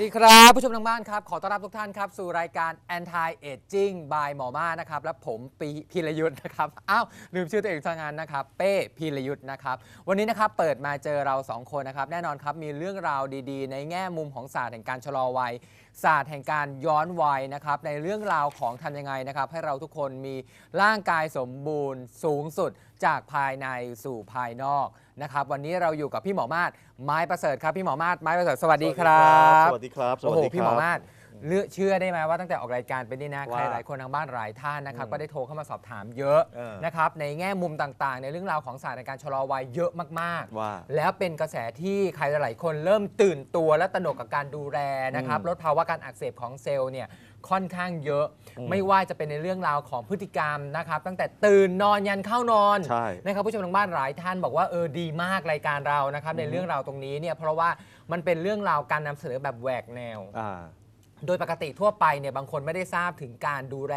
วัสดีครับ ผู้ชมทางบ้านครับ ขอต้อนรับทุกท่านครับ สู่รายการ Anti Aging by หมอมานะครับ และผมปีพีรยุทธ์นะครับ อ้าว ลืมชื่อตัวเองทางงานนะครับ เป้พีรยุทธ์นะครับ วันนี้นะครับ เปิดมาเจอเรา 2 คนนะครับ แน่นอนครับ มีเรื่องราวดีๆ ในแง่มุมของศาสตร์แห่งการชะลอวัย ศาสตร์แห่งการย้อนวัยนะครับ ในเรื่องราวของทำยังไงนะครับ ให้เราทุกคนมีร่างกายสมบูรณ์ สูงสุดจากภายในสู่ภายนอก นะครับ วันนี้เราอยู่กับพี่หมอมาศไม้ประเสริฐครับพี่หมอมาศไม้ประเสริฐสวัสดีครับสวัสดีครับสโอ้วัสโหดีครับพี่หมอมาศ เลือกเชื่อได้ไหมว่าตั้งแต่ออกรายการไปนี่นะใครว่าหลายคนทางบ้านหลายท่านนะครับอืมก็ได้โทรเข้ามาสอบถามเยอะเออนะครับในแง่มุมต่างๆ ในเรื่องราวของศาสตร์ในการชะลอวัยเยอะมากๆว่า แล้วเป็นกระแสที่ใครหลายๆคนเริ่มตื่นตัวและตระหนกกับการดูแลนะครับอืมลดภาวะการอักเสบของเซลล์เนี่ยค่อนข้างเยอะอืมไม่ว่าจะเป็นในเรื่องราวของพฤติกรรมนะครับตั้งแต่ตื่นนอนยันเข้านอน ใช่ นะครับผู้ชมทางบ้านหลายท่านบอกว่าเออดีมากรายการเรานะครับในเรื่องราวตรงนี้เนี่ยเพราะว่ามันเป็นเรื่องราวการนำเสนอแบบแหวกแนว อ่า โดยปกติทั่วไปเนี่ยบางคนไม่ได้ทราบถึงการดูแล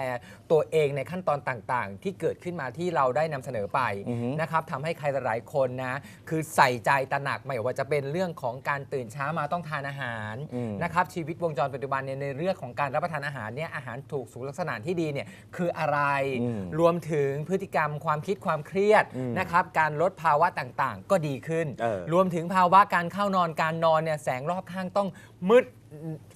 ตัวเองในขั้นตอนต่างๆ ที่เกิดขึ้นมาที่เราได้นำเสนอไปอือฮึ นะครับทำให้ใครหลายๆคนนะคือใส่ใจตระหนักไม่ว่าจะเป็นเรื่องของการตื่นเช้ามาต้องทานอาหารอืม นะครับชีวิตวงจรปัจจุบันเนี่ยในเรื่องของการรับประทานอาหารเนี่ยอาหารถูกสุขลักษณะที่ดีเนี่ยคืออะไรอืมรวมถึงพฤติกรรมความคิดความเครียดอืมนะครับการลดภาวะต่างๆ ก็ดีขึ้น เออ รวมถึงภาวะการเข้านอนการนอนเนี่ยแสงรอบข้างต้องมืด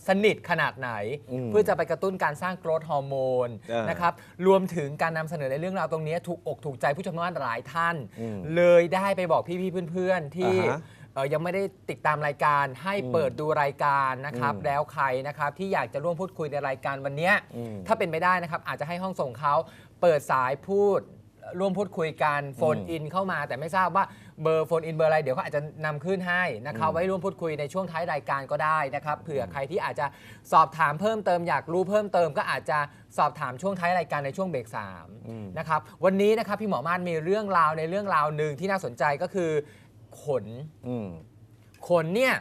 สนิทขนาดไหน อืมเพื่อจะไปกระตุ้นการสร้างโกรทฮอร์โมนเออนะครับรวมถึงการนำเสนอในเรื่องราวตรงนี้ถูกอกถูกใจผู้ชมทางบ้านหลายท่าน อืมเลยได้ไปบอกพี่ๆเพื่อนๆ ที่อ่าฮะเอ่อยังไม่ได้ติดตามรายการให้เปิดดูรายการนะครับอืมแล้วใครนะครับที่อยากจะร่วมพูดคุยในรายการวันเนี้ยอืม ถ้าเป็นไปได้นะครับอาจจะให้ห้องส่งเขาเปิดสายพูดร่วมพูดคุยกันโฟนอืมอินเข้ามา แต่ไม่ทราบว่า เบอร์โฟนอินเบอร์อะไร เดี๋ยวเขาอาจจะนำขึ้นให้นะครับอืมไว้ร่วมพูดคุยในช่วงท้ายรายการก็ได้นะครับเผื่อใครที่อาจจะสอบถามเพิ่มเติมอยากรู้เพิ่มเติมก็อาจจะสอบถามช่วงท้ายรายการในช่วงเบรกสามอืม นะครับวันนี้นะครับพี่หมอมาศมีเรื่องราวในเรื่องราวหนึ่งที่น่าสนใจก็คือขน อืม ขนเนี่ย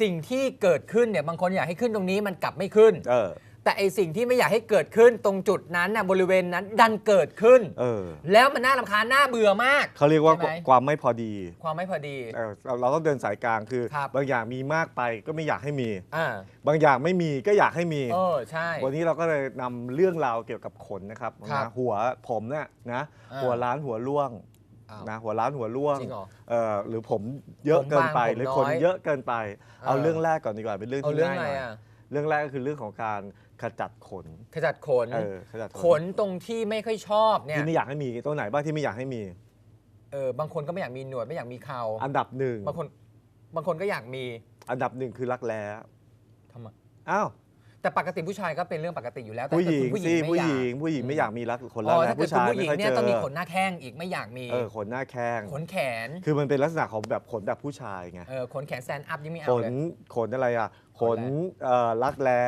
สิ่งที่เกิดขึ้นเนี่ยบางคนอยากให้ขึ้นตรงนี้มันกลับไม่ขึ้น เออ แต่ไอสิ่งที่ไม่อยากให้เกิดขึ้นตรงจุดนั้นน่ะบริเวณนั้นดันเกิดขึ้น เออ แล้วมันน่ารำคาญน่าเบื่อมาก เขาเรียกว่าใช่ไหม ความไม่พอดีความไม่พอดี เออเราเราต้องเดินสายกลางคือ ครับ บางอย่างมีมากไปก็ไม่อยากให้มี อ่าบางอย่างไม่มีก็อยากให้มี เออใช่ วันนี้เราก็เลยนำเรื่องราวเกี่ยวกับขนนะครับครับนะหัวผมเนี่ยนะอ่าหัวล้านหัวร่วงอ้าวนะหัวล้านหัวร่วงจริงเหรอเออหรือผมเยอะเกินไปผมบางหรือผมขนน้อยเยอะเกินไป เอาเออเรื่องแรกก่อนดีกว่าเป็นเรื่องเอาที่เรื่องง่ายอะไรหน่อยอะ เรื่องแรกก็คือเรื่องของการ ขจัดขน ขจัดขน เออขจัดขนตรงที่ไม่ค่อยชอบเนี่ย ที่ไม่อยากให้มีตัวไหนบ้างที่ไม่อยากให้มี เออ บางคนก็ไม่อยากมีหนวดไม่อยากมีเขา อันดับหนึ่งบางคน บางคนก็อยากมีอันดับหนึ่งคือรักแร้ทำไมอ้าว แต่ปกติผู้ชายก็เป็นเรื่องปกติอยู่แล้วแต่ผู้หญิงคุณผู้หญิสิงไม่ผู้อยาหกญิงผู้หญิงไม่อยากมีรักขนอ๋รักอแร้ถ้าเกิดผู้คุณชายผู้หไม่ญิงค่อยเนี่เจยอต้องมีขนหน้าแข้งอีกไม่อยากมี เออขนหน้าแข้งขนแขนคือมันเป็นลักษณะของแบบขนแบบผู้ชายไงเออขนแขนแซนอัพยังไม่ขเอานเลย ขนอะไรอะขขนนอะไรเอ่อรักแร้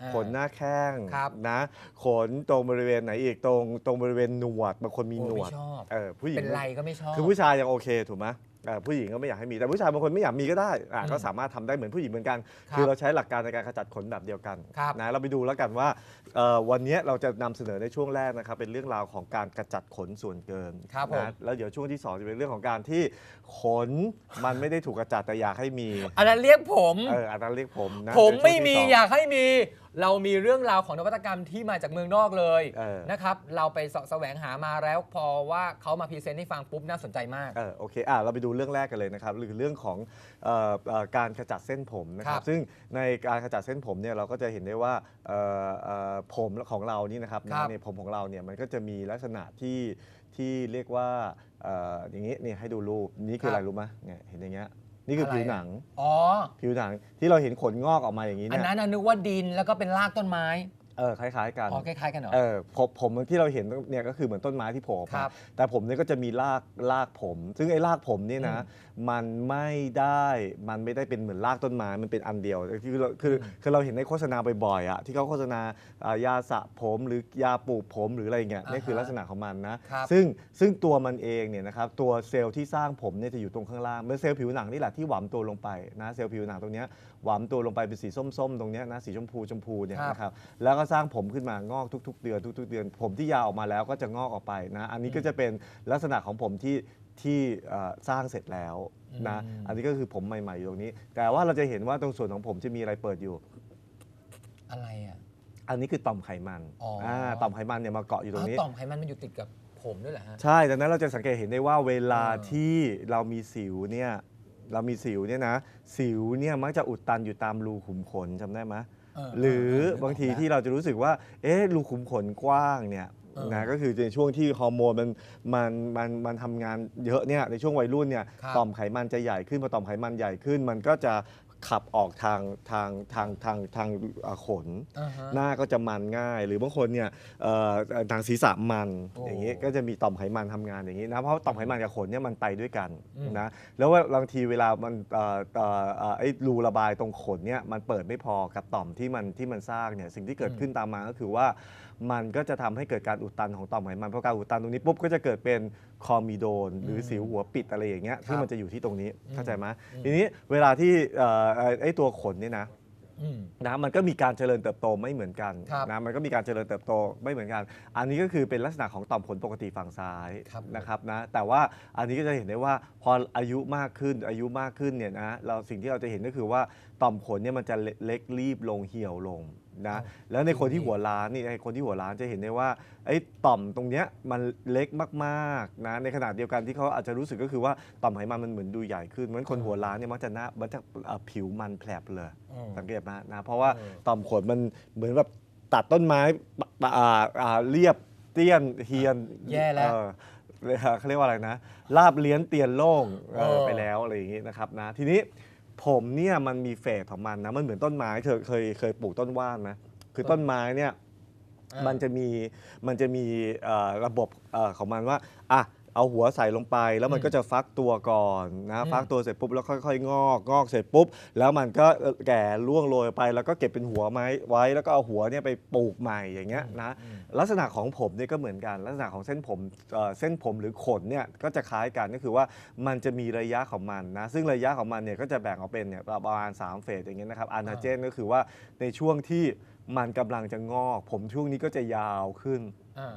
อ่าขนหน้าแข้งครับนะขนตรงบริเวณไหนอีกตรงตรงบริเวณหนวดบางคนมีโอ้หนวไม่ดชอบ เออผู้หญิงเป็นไรก็ไม่ชอบ คือผู้ชายยังโอเคถูกไหมเอ่อผู้หญิงก็ไม่อยากให้มีแต่ผู้ชายบางคนไม่อยากมีก็ได้อะอืมก็สามารถทำได้เหมือนผู้หญิงเหมือนกัน ครับคือเราใช้หลักการในการขจัดขนแบบเดียวกันครับนะเราไปดูแล้วกันว่าเอ่อวันนี้เราจะนำเสนอในช่วงแรกนะครับเป็นเรื่องราวของการกระจัดขนส่วนเกินครับผม นะแล้วเดี๋ยวช่วงที่สองจะเป็นเรื่องของการที่ขนมันไม่ได้ถูกกระจัดแต่อยากให้มีอันนั้นเรียกผม เอออันนั้นเรียกผมนะผมไม่เป็นมีช่วงที่สงอยากให้มี เรามีเรื่องราวของนวัตกรรมที่มาจากเมืองนอกเลยเออ นะครับ เราไปเสาะแสวงหามาแล้วพอว่าเขามาพรีเซนต์ให้ฟังปุ๊บน่าสนใจมาก เออโอเคอะเราไปดูเรื่องแรกกันเลยนะครับคือเรื่องของเอ่อเอ่อการขจัดเส้นผมนะคครัรับบ ซึ่งในการขจัดเส้นผมเนี่ยเราก็จะเห็นได้ว่าเอ่อเอ่อผมของเรานี่นะครับครับ ในผมของเราเนี่ยมันก็จะมีลักษณะที่ที่เรียกว่าเอ่ออย่างนี้นี่ให้ดูรูปนี่คืออะไรรู้ไหมเนี่ยเห็นอย่างเงี้ยนี่คืออะไรผิวหนัง อ๋อ ผิวหนังที่เราเห็นขนงอกออกมาอย่างนี้อันเนี่ย นั้นน่ะนึกว่าดินแล้วก็เป็นรากต้นไม้ เออคล้ายๆ กันอ๋อคล้ายๆกันเหรอ เออผมผมที่เราเห็นเนี่ยก็คือเหมือนต้นไม้ที่โผล่ออกครัมาบแต่ผมเนี่ยก็จะมีรากรากผม ซึ่งไอ้รากผมเนี่ยนะ มันไม่ได้มันไม่ได้เป็นเหมือนรากต้นไม้มันเป็นอันเดียวคือเราคือคือเราเห็นในโฆษณาบ่อยๆอะที่เขาโฆษณาอ่ายาสระผมหรือยาปลูกผมหรืออะไรเงี้ยอ่าฮะนี่คือลักษณะของมันนะครับ ซึ่งซึ่งตัวมันเองเนี่ยนะครับตัวเซลล์ที่สร้างผมเนี่ยจะอยู่ตรงข้างล่างเหมื่อนเซลล์ผิวหนังนี่แหละที่หวามตัวลงไปนะเซลล์ผิวหนังตรงเนี้ยหวามตัวลงไปเป็นสีส้มๆ ตรงเนี้ยนะสีชมพูชมพูเนี่ยครับนะครับแล้วก็สร้างผมขึ้นมางอกทุก ๆ เดือนทุก ๆ เดือน ผมที่ยาวออกมาแล้วก็จะงอกออกไปนะอันนี้ก็จะเป็นลักษณะของผมที่ที่เอ่อสร้างเสร็จแล้วนะอืมอันนี้ก็คือผมใหม่ๆอยู่ตรงนี้ แต่ว่าเราจะเห็นว่าตรงส่วนของผมจะมีอะไรเปิดอยู่ อะไรอะ อันนี้คือต่อมไขมันอ๋ออ่าต่อมไขมันเนี่ยมาเกาะอยู่ตรงนี้ อ้าวต่อมไขมันมันอยู่ติดกับผมด้วยเหรอฮะ ใช่ ดังนั้นเราจะสังเกตเห็นได้ว่าเวลาเออ ที่เรามีสิวเนี่ย เรามีสิวเนี่ยนะ สิวเนี่ยมักจะอุดตันอยู่ตามรูขุมขนจำได้ไหมเออ หรือเนึกกบางทีแล้วที่เราจะรู้สึกว่า เอ๊ะรูขุมขนกว้างเนี่ยเออนะก็คือในช่วงที่ฮอร์โมนมันมันมันมันทำงานเยอะเนี่ยในช่วงวัยรุ่นเนี่ยครับ ต่อมไขมันจะใหญ่ขึ้นพอต่อมไขมันใหญ่ขึ้น มันก็จะ ขับออกทางทางทางทางทางเอ่อขน อ่าฮะ หน้าก็จะมันง่าย หรือบางคนเนี่ยเอ่อหนังศีรษะมันโอ้อย่างนี้ก็จะมีต่อมไขมันทำงานอย่างนี้นะเพราะต่อมไขมันกับขนเนี่ยมันไปด้วยกันอืม นะแล้วว่าบางทีเวลามันเอ่อเอ่อเอ่อไอ้รูระบายตรงขนเนี่ยมันเปิดไม่พอกับต่อมที่มันที่มันสร้างเนี่ยสิ่งที่เกิดขึ้นตามมาก็คือว่า มันก็จะทำให้เกิดการอุดตันของต่อมไขมันเพราะการอุดตันตรงนี้ปุ๊บก็จะเกิดเป็นคอมีโดน หรือสิวหัวปิดอะไรอย่างเงี้ยซึ่งมันจะอยู่ที่ตรงนี้เข้าใจไหมทีนี้เวลาที่เอ่อเอ่อไอ้ตัวขนเนี่ยนะอืมนะมันก็มีการเจริญเติบโตไม่เหมือนกันครับนะมันก็มีการเจริญเติบโตไม่เหมือนกัน อันนี้ก็คือเป็นลักษณะของต่อมขนปกติฝั่งซ้ายครับนะครับนะแต่ว่าอันนี้ก็จะเห็นได้ว่าพออายุมากขึ้นอายุมากขึ้นเนี่ยนะเราสิ่งที่เราจะเห็นก็คือว่าต่อมขนเนี่ยมันจะเล็กรีบลงเหี่ยวลง นะครับแล้วในคนที่หัวล้านนี่ไอ้คนที่หัวล้านจะเห็นได้ว่าไอ้ต่อมตรงเนี้ยมันเล็กมากๆนะในขณะเดียวกันที่เขาอาจจะรู้สึกก็คือว่าต่อมไขมันมันเหมือนดูใหญ่ขึ้นเหมือนคนหัวล้านเนี่ยมักจะหน้ามันจะเอ่อผิวมันแผลบเลยอืมสังเกตไหมนะเพราะว่าเออต่อมขนมันเหมือนแบบตัดต้นไม้ปะปะอ่าอ่าเรียบเตี้ยนเฮียนแย่แล้วเออเลยเขาเรียกว่าอะไรนะลาบเลี้ยนเตียนโล่งเออเออไปแล้วอะไรอย่างงี้นะครับนะทีนี้ ผมเนี่ยมันมีเฟสของมันนะมันเหมือนต้นไม้เธอเคยเคยปลูกต้นว่านไหมคือต้นไม้เนี่ยอ่ามันจะมีมันจะมีเอ่อระบบเอ่อของมันว่าอะ เอาหัวใส่ลงไปแล้วมันอืมก็จะฟักตัวก่อนนะอืมฟักตัวเสร็จปุ๊บแล้วค่อยๆ งอกงอกเสร็จปุ๊บ แล้วมันก็เอ่อแก่ร่วงโรยไป แล้วก็เก็บเป็นหัวไม้ไว้ แล้วก็เอาหัวเนี่ยไปปลูกใหม่อย่างเงี้ยนะอืมลักษณะของผมเนี่ยก็เหมือนกัน ลักษณะของเส้นผมเอ่อเส้นผมหรือขนเนี่ยก็จะคล้ายกันก็คือว่ามันจะมีระยะของมันนะซึ่งระยะของมันเนี่ยก็จะแบ่งออกเป็นเนี่ยประมาณ3เฟสอย่างเงี้ยนะครับอานาเจนก็คือว่าในช่วงที่มันกำลังจะงอก ผมช่วงนี้ก็จะยาวขึ้นอ่า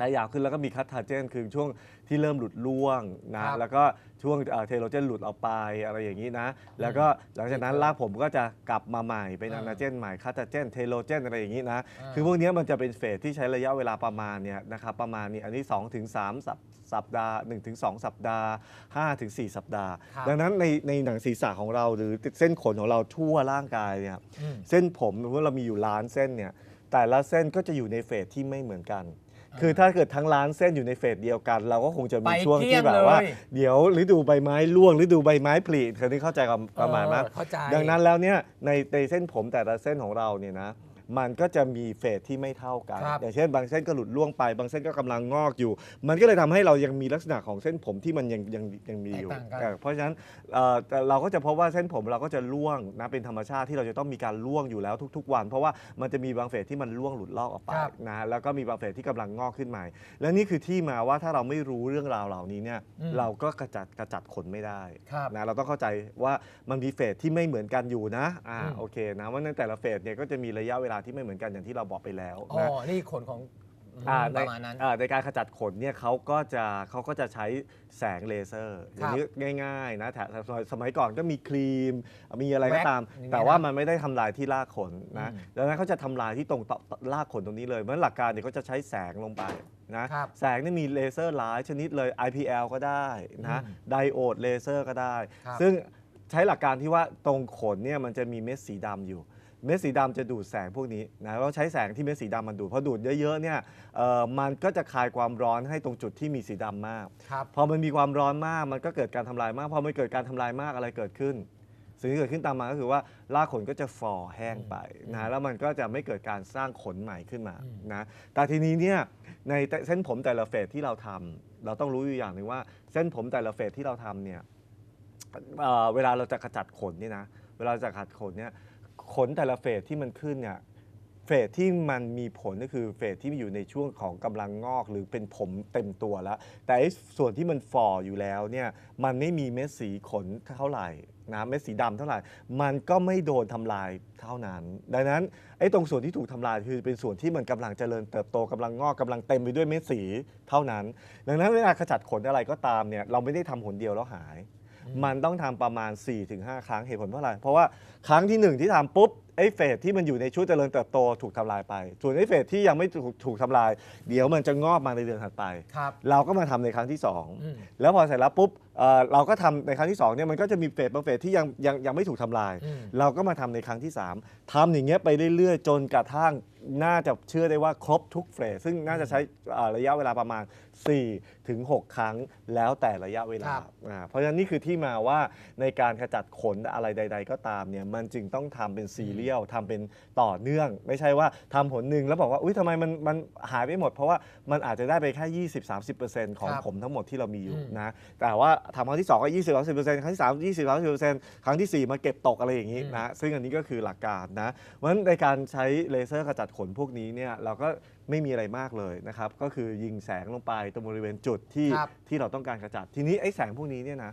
นะยาวขึ้นแล้วก็มีคัตทาเจนคือช่วงที่เริ่มหลุดร่วงคนะรับ แล้วก็ช่วงเทโลเจนหลุดออกไปอะไรอย่างนี้นะ แล้วก็หลังจากนั้นรากผมก็จะกลับมาใหม่เป็นอ่าอานาเจนใหม่คัตทาเจนเทโลเจนอะไรอย่างนี้นะอ่าคือพวกเนี้ยมันจะเป็นเฟสที่ใช้ระยะเวลาประมาณเนี่ยนะครับประมาณนี้อันนี้2-3ถึง3สัปสัปดาห์1-2ถึง2สัปดาห์5-4ถึง4สัปดาห์ ครับ ดังนั้นในในหนังศีรษะของเราหรือเส้นขนของเราทั่วร่างกายเนี่ยอืม เส้นผมสมมติเรามีอยู่ล้านเส้นเนี่ยแต่ละเส้นก็จะอยู่ในเฟสที่ไม่เหมือนกันอ่า คือถ้าเกิดทั้งล้านเส้นอยู่ในเฟสเดียวกัน เราก็คงจะมีไปช่วงเกลี้ยที่งแบบว่าเลยเดี๋ยวฤดูใบไม้ร่วงฤดูใบไม้ผลิเคยได้เข้าใจกับประมาณไหมเออเข้าใจดังนั้นแล้วเนี่ยในในเส้นผมแต่ละเส้นของเราเนี่ยนะ มันก็จะมีเฟสที่ไม่เท่ากัน ครับอย่างเช่นบางเส้นก็หลุดร่วงไป บางเส้นก็กำลังงอกอยู่ มันก็เลยทำให้เรายังมีลักษณะของเส้นผมที่มันยังยังยังมีอยู่แตกต่างกัน เออเพราะฉะนั้นเอ่อแต่เราก็จะพบว่าเส้นผมเราก็จะร่วงนะเป็นธรรมชาติที่เราจะต้องมีการร่วงอยู่แล้วทุก ๆ วัน เพราะว่ามันจะมีบางเฟสที่มันร่วงหลุดลอกออกไปครับ นะแล้วก็มีบางเฟสที่กำลังงอกขึ้นใหม่ และนี่คือที่มาว่าถ้าเราไม่รู้เรื่องราวเหล่านี้เนี่ยอืมเราก็กระจัดกระจัดขนไม่ได้ ครับ นะเราต้องเข้าใจว่ามันมีเฟสที่ไม่เหมือนกันอยู่นะอ่าอืม โอเคนะว่าในแต่ละเฟสเนี่ยก็จะมีระยะเวลาที่ไม่เหมือนกันอย่างที่เราบอกไปแล้วอ๋อนะนี่ขนของอืมอ่าปในระมาณนั้น อ่าในการขจัดขนเนี่ยเขาก็จะเขาก็จะใช้แสงเลเซอร์อครัย่างบนี้ง่ายๆนะแต่สมัยสมัยก่อนก็มีครีม มีอะไรก็ตามแว็กซ์อย่างเงี้ยแต่ว่านะมันไม่ได้ทำลายที่รากขนนะอืมดังนั้นเขาจะทำลายที่ตรงต่อรากขนตรงนี้เลยเพราะฉะนั้นหลักการเนี่ยเขาจะใช้แสงลงไปนะครับ แสงนี่มีเลเซอร์หลายชนิดเลย IPL ก็ได้นะอืมไดโอดเลเซอร์ก็ได้ ครับ ซึ่งใช้หลักการที่ว่าตรงขนเนี่ยมันจะมีเม็ดสีดำอยู่ เม็ดสีดำจะดูดแสงพวกนี้นะเราใช้แสงที่เม็ดสีดำมันดูดพอดูดเยอะๆเนี่ยเอ่อมันก็จะคายความร้อนให้ตรงจุดที่มีสีดำมากครับพอมันมีความร้อนมากมันก็เกิดการทำลายมาก พอมันเกิดการทำลายมากอะไรเกิดขึ้น สิ่งที่เกิดขึ้นตามมาก็คือว่ารากขนก็จะฝ่อแห้งไปนะแล้วมันก็จะไม่เกิดการสร้างขนใหม่ขึ้นมาอืมนะแต่ทีนี้เนี่ยในเส้นผมแต่ละเฟสที่เราทำเราต้องรู้อยู่อย่างหนึ่งว่าเส้นผมแต่ละเฟสที่เราทำเนี่ยเอ่อเวลาเราจะขจัดขนเนี่ยนะเวลาจะขจัดขนเนี่ย ขนแต่ละเฟสที่มันขึ้นเนี่ยเฟสที่มันมีผลก็คือเฟสที่อยู่ในช่วงของกำลังงอกหรือเป็นผมเต็มตัวแล้ว แต่ส่วนที่มันฝ่ออยู่แล้วเนี่ยมันไม่มีเม็ดสีขนเท่าไหร่นะเม็ดสีดำเท่าไหร่ มันก็ไม่โดนทำลายเท่านั้น ดังนั้นไอ้ตรงส่วนที่ถูกทำลายคือเป็นส่วนที่มันกำลังเจริญเติบโตกำลังงอกกำลังเต็มไปด้วยเม็ดสีเท่านั้น ดังนั้นเวลาขจัดขนอะไรก็ตามเนี่ยเราไม่ได้ทำหนเดียวแล้วหาย มันต้องทำประมาณ 4-5 ครั้งเหตุผลเพราะอะไร เพราะว่าครั้งที่หนึ่งที่ทำปุ๊บ ไอ้เฟสที่มันอยู่ในช่วงเจริญเติบโตถูกทำลายไป ส่วนไอ้เฟสที่ยังไม่ถูกถูกทำลาย เดี๋ยวมันจะงอกมาในเดือนถัดไป ครับ เราก็มาทำในครั้งที่สองอืมแล้วพอเสร็จแล้วปุ๊บเอ่อเราก็ทำในครั้งที่2เนี่ยมันก็จะมีเฟสบางเฟสที่ยังยังยังไม่ถูกทำลาย อืม เราก็มาทำในครั้งที่ 3ทำอย่างเงี้ยไปเรื่อยๆ จนกระทั่งน่าจะเชื่อได้ว่าครบทุกเฟสซึ่งน่าจะใช้เอ่อระยะเวลาประมาณ4ถึง6ครั้งแล้วแต่ระยะเวลาครับ อ่าเพราะฉะนั้นนี่คือที่มาว่าในการขจัดขนอะไรใด ๆ ก็ตามเนี่ยมันจึงต้องทำเป็นซีเรียลทำเป็นต่อเนื่อง ไม่ใช่ว่าทำผลหนึ่งแล้วบอกว่าอุ้ยทำไมมันมันหายไปหมด เพราะว่ามันอาจจะได้ไปแค่ 20-30%ของครับผมทั้งหมดที่เรามีอยู่อืมนะ แต่ว่าทำครั้งที่ 2 ก็ 20 30ครั้งที่ 3 20 30ครั้งทีสี่ 4 มาเก็บตกอะไรอย่างนี้อืมนะ ซึ่งอันนี้ก็คือหลักการนะเพราะฉะนั้นในการใช้เลเซอร์ขจัดขนพวกนี้เนี่ยเราก็ไม่มีอะไรมากเลยนะครับ ก็คือยิงแสงลงไปตรงบริเวณจุดที่ครับ ที่เราต้องการขจัด ทีนี้ไอ้แสงพวกนี้เนี่ยนะ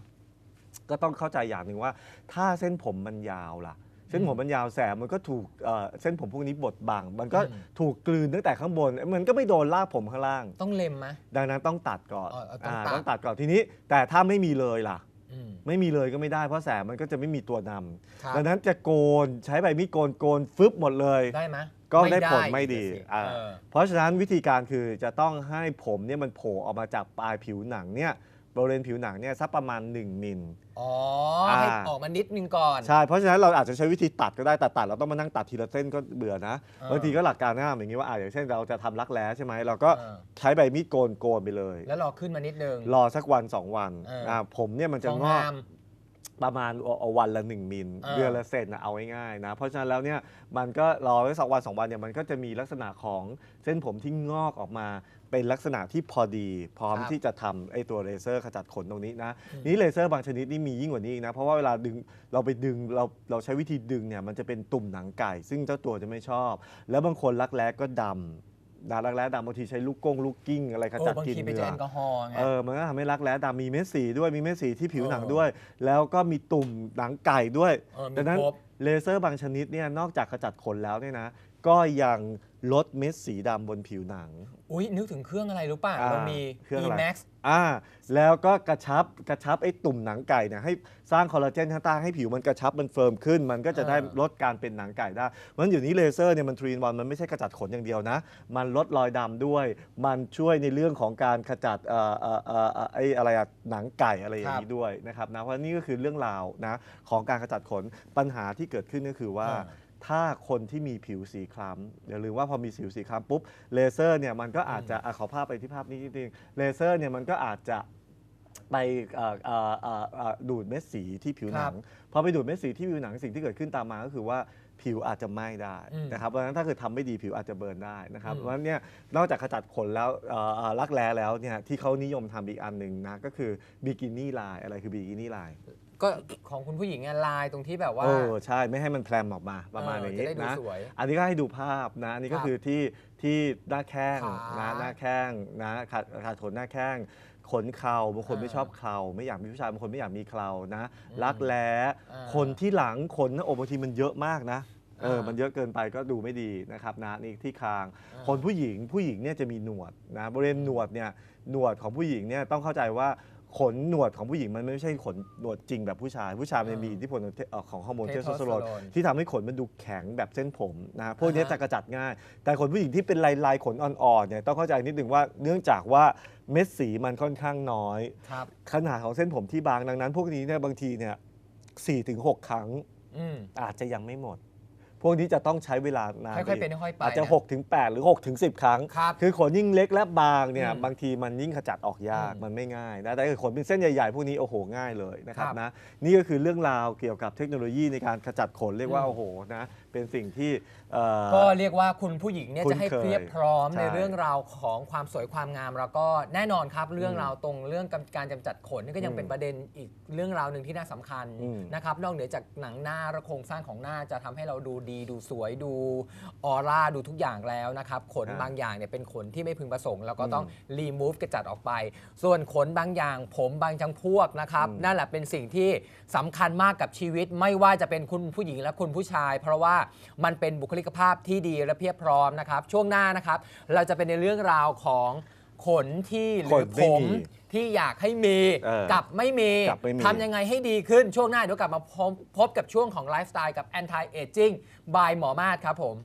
ก็ต้องเข้าใจอย่างหนึ่งว่า ถ้าเส้นผมมันยาวล่ะ เส้นผมมันยาวแสงมันก็ถูกเอ่อเส้นผมพวกนี้บดบัง มันก็อืมถูกกลืนตั้งแต่ข้างบน มันก็ไม่โดนลากผมข้างล่าง ต้องเล็มไหม ดังนั้นต้องตัดก่อนอ๋อเออต้องตัดต้องตัดก่อนทีนี้ แต่ถ้าไม่มีเลยล่ะ อืมไม่มีเลยก็ไม่ได้เพราะแสงมันก็จะไม่มีตัวนำครับดังนั้นจะโกนใช้ใบมีดโกนโกนฟึบหมดเลย ได้ไหมก็ได้ผลไม่ดีอีกสิอ่าเออเพราะฉะนั้นวิธีการคือจะต้องให้ผมเนี่ยมันโผล่ออกมาจากปลายผิวหนังเนี่ย บริเวณผิวหนังเนี่ยสักประมาณ 1 มิล อ๋ออ่า ให้ออกมานิดนึงก่อน ใช่ เพราะฉะนั้นเราอาจจะใช้วิธีตัดก็ได้แต่ตัดเราต้องมานั่งตัดทีละเส้นก็เบื่อนะอ่าบางทีก็หลักการง่ายอย่างนี้ว่าอ่าอย่างเช่นเราจะทำรักแร้ใช่ไหมเราก็อ่าใช้ใบมีดโกนโกนไปเลย แล้วรอขึ้นมานิดนึง รอสักวันสองวันอ่าอ่าผมเนี่ยมันจะพองอกงาม ประมาณเอาวันละ 1 มิลอ่าเดือนละเซนนะเอาง่ายๆนะ เพราะฉะนั้นแล้วเนี่ยมันก็รอไว้สองวันสองวันเนี่ยมันก็จะมีลักษณะของเส้นผมที่งอกออกมา เป็นลักษณะที่พอดี พร้อมครับที่จะทำไอ้ตัวเลเซอร์ขจัดขนตรงนี้นะอืมนี่เลเซอร์บางชนิดนี่มียิ่งกว่านี้อีกนะเพราะว่าเวลาดึงเราไปดึงเราเราใช้วิธีดึงเนี่ยมันจะเป็นตุ่มหนังไก่ ซึ่งเจ้าตัวจะไม่ชอบ แล้วบางคนรักแร้ก็ดำ ดารักแร้ดำบางทีใช้ลูกกงลูกกิ้งอะไรขโอ้จัดบางกลินทีไปเหเจองื่แออลกอฮอล์ไง เออมันก็ทำให้รักแร้ดำมีเม็ดสีด้วยมีเม็ดสีที่ผิวหนังเออด้วย แล้วก็มีตุ่มหนังไก่ด้วยเออมีดังนั้นครบ เลเซอร์บางชนิดเนี่ยนอกจากขจัดขนแล้วเนี่ยนะก็ยัง ลดเม็ดสีดำบนผิวหนัง อุ้ยนึกถึงเครื่องอะไรรู้ป่ะอ่าเรามี เครื่องอะไร E-Max อ่าแล้วก็กระชับกระชับไอ้ตุ่มหนังไก่เนี่ยให้สร้างคอลลาเจนข้างใต้ให้ผิวมันกระชับมันเฟิร์มขึ้น มันก็จะได้อ่า ลดการเป็นหนังไก่ได้เพราะฉะนั้นอยู่นี้เลเซอร์เนี่ยมันทรีนวันมันไม่ใช่ขจัดขนอย่างเดียวนะ มันลดรอยดำด้วย มันช่วยในเรื่องของการขจัดเอ่อเอ่อเอ่อเอ่อไอ้อะไรอะหนังไก่อะไรอย่างนี้ด้วยนะครับนะเพราะนี่ก็คือเรื่องราวนะของการขจัดขนปัญหาที่เกิดขึ้นก็คือว่า อ่า ถ้าคนที่มีผิวสีคล้ำอย่าลืมว่าพอมีผิวสีคล้ำปุ๊บเลเซอร์เนี่ยมันก็อาจจะอะขอภาพไปที่ภาพนี้นิดนึงเลเซอร์เนี่ยมันก็อาจจะไปเอ่อเอ่อเอ่อเอ่อดูดเม็ดสีที่ผิวหนังพอไปดูดเม็ดสีที่ผิวหนังสิ่งที่เกิดขึ้นตามมาก็คือว่าผิวอาจจะไหม้ได้อืมนะครับเพราะฉะนั้นถ้าเกิดทำไม่ดีผิวอาจจะเบิร์นได้นะครับอืมเพราะฉะนั้นเนี่ยนอกจากขจัดขนแล้วเอ่อเอ่อรักแร้แล้วเนี่ยที่เขานิยมทำอีกอันหนึ่งนะก็คือบิกินี่ลายอะไรคือบิกินี่ลาย ก็ของคุณผู้หญิงอะลายตรงที่แบบว่า เออใช่ไม่ให้มันแพรมออกมาประมาณเอออย่างจะนี้ได้ดูนะสวยอันนี้ก็ให้ดูภาพนะอันนี้ก็ครับคือที่ที่หน้าแข้งขานะหน้าแข้งนะขาดขาดขนหน้าแข้งขนเข่าบางคนอ่าไม่ชอบเข่าไม่อยากมีผู้ชายบางคนไม่อยากมีเข่านะอืมรักแร้อ่า ขนที่หลังขนหน้าอกบางทีมันเยอะมากนะเอออ่ามัมันเยอะเกินไปก็ดูไม่ดีนะครับนะนี่ที่คางอ่าคนผู้หญิงผู้หญิงเนี่ยจะมีหนวดนะบริเวณหนวดเนี่ยหนวดของผู้หญิงเนี่ยต้องเข้าใจว่า ขนหนวดของผู้หญิงมันไม่ใช่ขนหนวดจริงแบบผู้ชาย ผู้ชายมันมีอิทธิพลของเทเอ่อของฮอร์โมนเทสโทสเตอโรน Testosterone ที่ทำให้ขนมันดูแข็งแบบเส้นผมนะพวกนี้อ่าฮะ จะกระจัดง่าย แต่ขนผู้หญิงที่เป็นลายลายๆขนอ่อนๆเนี่ยต้องเข้าใจนิดนึงว่าเนื่องจากว่าเม็ดสีมันค่อนข้างน้อย ครับ ขนาดของเส้นผมที่บางดังนั้น พวกนี้เนี่ยบางทีเนี่ยสี่ถึงหกครั้งอืมอาจจะยังไม่หมด พวกนี้จะต้องใช้เวลานานค่อยๆเป็นค่อยๆไปอาจจะนะ6ถึง8หรือ6ถึง10 ครั้งครับคือขนยิ่งเล็กและบางเนี่ยอืมบางทีมันยิ่งขจัดออกยากอืมมันไม่ง่ายนะแต่ถ้าขนเป็นเส้นใหญ่ๆ พวกนี้โอ้โหง่ายเลยนะครับครับนะนี่ก็คือเรื่องราวเกี่ยวกับเทคโนโลยีในการขจัดขนเรียกว่าอืมโอ้โหนะเป็นสิ่งที่เอ่อ ก็เรียกว่าคุณผู้หญิงเนี่ยคุ้นจะให้เคยเพียบพร้อมใช่ในเรื่องราวของความสวยความงามแล้วก็แน่นอนครับ เรื่องอืมราวตรงเรื่องการกำจัดขนนี่ก็ยังอืมเป็นประเด็นอีกเรื่องราวหนึ่งที่น่าสำคัญอืม นะครับนอกเหนือจากหนังหน้าและโครงสร้างของหน้าจะทำให้เราดูดีดูสวยดูออร่าดูทุกอย่างแล้วนะครับขนอ่าบางอย่างเนี่ยเป็นขนที่ไม่พึงประสงค์แล้วก็อืมต้องรีมูฟกระจัดออกไป ส่วนขนบางอย่าง ผมบางจำพวกนะครับอืมนั่นแหละเป็นสิ่งที่สำคัญมากกับชีวิตไม่ว่าจะเป็นคุณผู้หญิงและคุณผู้ชาย เพราะว่ามันเป็นบุคลิกภาพที่ดีและเพียบพร้อมนะครับ ช่วงหน้านะครับ เราจะเป็นในเรื่องราวของขนที่หขรืนอไม่ผมมีที่อยากให้มีเออกับไม่มีกับไม่มี ทำยังไงให้ดีขึ้นช่วงหน้าเดี๋ยวกลับมาพบพบกับช่วงของไลฟ์สไตล์กับ anti aging by หมอมาศครับผม